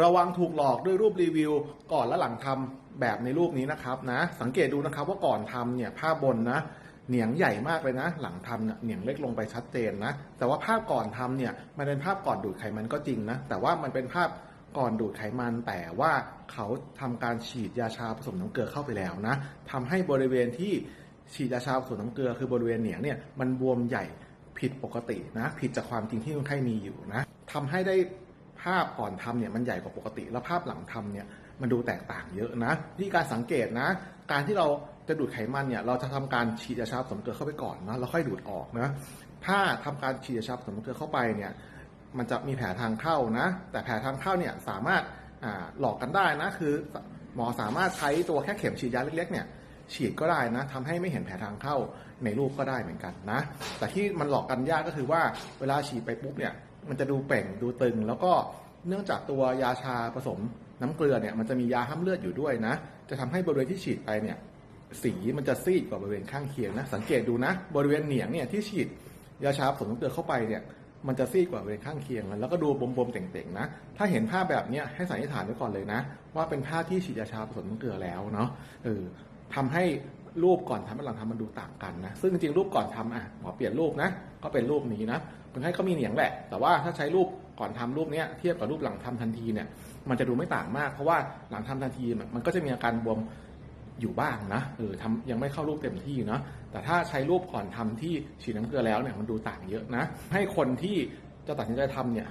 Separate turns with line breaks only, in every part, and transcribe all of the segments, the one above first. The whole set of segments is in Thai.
ระวังถูกหลอกด้วยรูปรีวิว ก่อนและหลังทำแบบในรูปนี้นะครับนะ สังเกตดูนะครับว่าก่อนทำเนี่ยภาพบนนะเหนียงใหญ่มากเลยนะ หลังทำเนี่ยเหนียงเล็กลงไปชัดเจนนะ แต่ว่าภาพก่อนทำเนี่ยมันเป็นภาพก่อนดูดไขมันก็จริงนะ แต่ว่ามันเป็นภาพก่อนดูดไขมันแต่ว่าเขาทำการฉีดยาชาผสมน้ำเกลือเข้าไปแล้วนะทำให้บริเวณที่ฉีดยาชาผสมน้ำเกลือ คือบริเวณเหนียงเนี่ยมันบวมใหญ่ผิดปกตินะ ผิดจากความจริงที่คนไข้มีอยู่นะทำให้ได้ ภาพก่อนทำเนี่ยมันใหญ่กว่าปกติ แล้วภาพหลังทำเนี่ยมันดูแตกต่างเยอะนะที่การสังเกตนะ การที่เราจะดูดไขมันเนี่ยเราจะทำการฉีดยาชาผสมเกลือเข้าไปก่อนนะแล้วค่อยดูดออกนะถ้าทำการฉีดยาชาผสมเกลือเข้าไปเนี่ยมันจะมีแผลทางเข้านะ แต่แผลทางเข้าเนี่ยสามารถหลอกกันได้นะคือหมอสามารถใช้ตัวแค่เข็มฉีดยาเล็กๆเนี่ย ฉีดก็ได้นะทำให้ไม่เห็นแผลทางเข้าในรูปก็ได้เหมือนกันนะ แต่ที่มันหลอกกันยากก็คือว่าเวลาฉีดไปปุ๊บเนี่ยมันจะดูเป่งดูตึง แล้วก็เนื่องจากตัวยาชาผสมน้ำเกลือเนี่ยมันจะมียาห้ามเลือดอยู่ด้วยนะ จะทำให้บริเวณที่ฉีดไปเนี่ยสีมันจะซีดกว่าบริเวณข้างเคียงนะ สังเกตดูนะ บริเวณเหนียงเนี่ยที่ฉีดยาชาผสมน้ำเกลือเข้าไปเนี่ยมันจะซีดกว่าบริเวณข้างเคียง แล้วก็ดูบวมๆเต่งๆนะ ถ้าเห็นภาพแบบเนี้ยให้สันนิษฐานไว้ก่อนเลยนะ ว่าเป็นภาพที่ฉีดยาชาผสมน้ำเกลือแล้วเนาะเออ ทำให้รูปก่อนทำกับหลังทำมันดูต่างกันนะ ซึ่งจริงๆรูปก่อนทำอะหมอเปลี่ยนรูปนะ ก็เป็นรูปนี้นะคนไข้เขามีเหนียงแหละ แต่ว่าถ้าใช้รูปก่อนทำรูปเนี้ยเทียบกับรูปหลังทำทันทีเนี่ย มันจะดูไม่ต่างมาก เพราะว่าหลังทำทันทีมันก็จะมีอาการบวมอยู่บ้างนะเออทำยังไม่เข้ารูปเต็มที่เนาะ แต่ถ้าใช้รูปก่อนทำที่ฉีดน้ำเกลือแล้วเนี่ยมันดูต่างเยอะนะ ให้คนที่จะตัดสินใจทำเนี่ย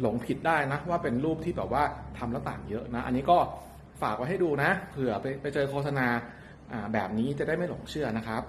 หลงผิดได้นะว่าเป็นรูปที่แบบว่าทำแล้วต่างเยอะนะ อันนี้ก็ ฝากไว้ให้ดูนะเผื่อไปไปเจอโฆษณาอ่าแบบนี้จะได้ไม่หลงเชื่อนะครับ